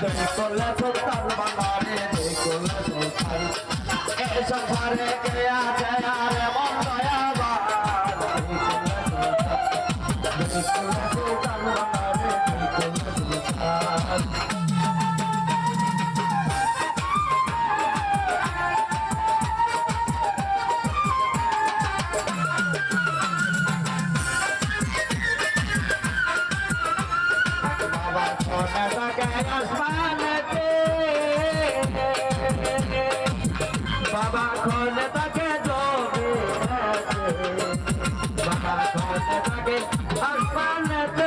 কোলা সুলতান বাঙালি কোলা সুলতান এ সংসারে কে আছে আর মন্দ আগে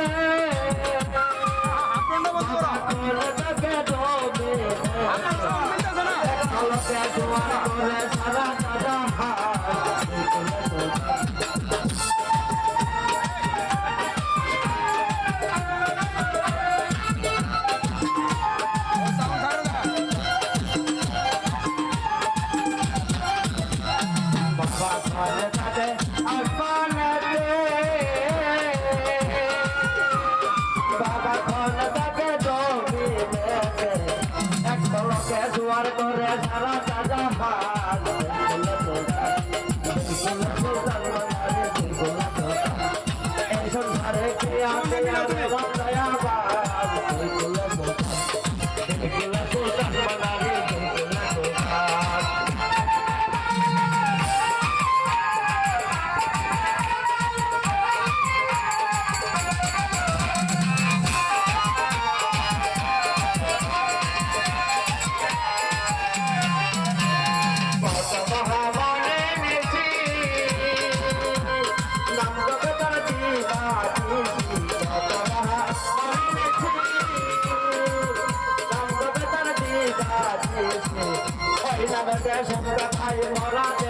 যাবে দেশ আমরা খাই মরা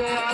Yeah.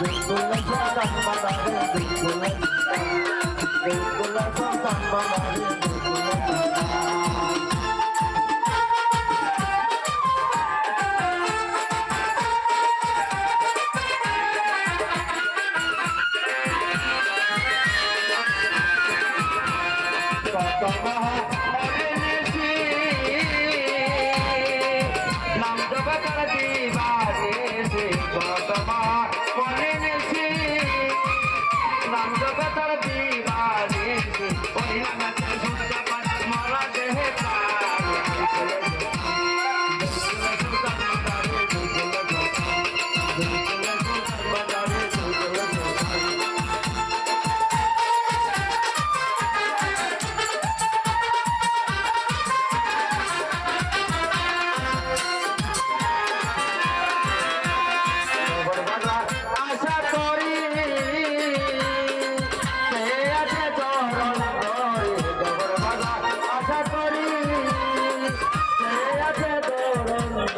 দেখুলে সন্তান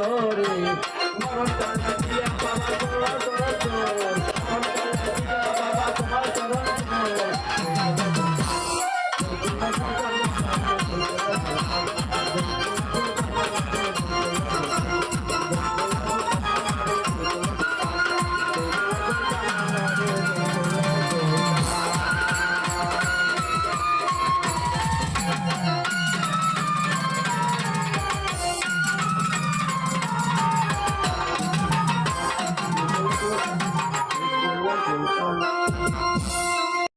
করে